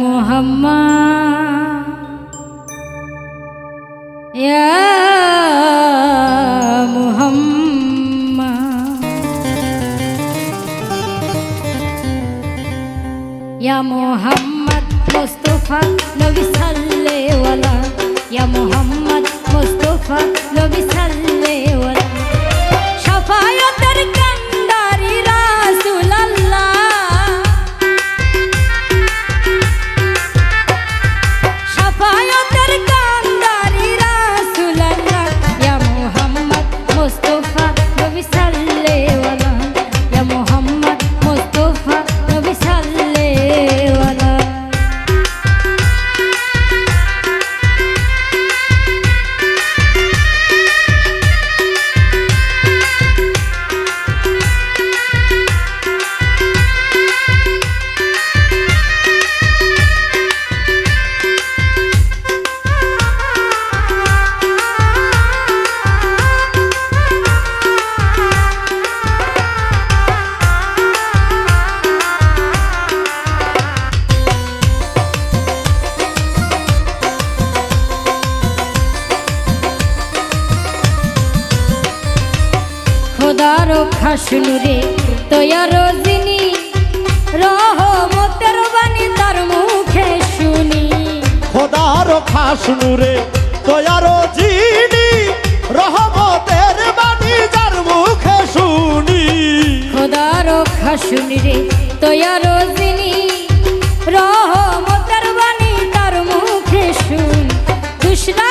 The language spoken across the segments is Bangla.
মুহাম্মদ ইয়া মুহাম্মদ ইয়া মুহাম্মদ মুস্তাফা নবী সাল্লেওয়ালা মুস্তাফা খোদার খাসনুরে তয়ার যিনি রহমতের বাণী তার মুখে শুনি। খোদার খাস নূরে দয়ার জিনি রহমতের বাণী যার মুখে শুনি। খোদার খাসনুরে তয়ার যিনি রহমতের বাণী তার মুখে শুনি। দুসরা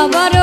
নবীজি আমার কাবার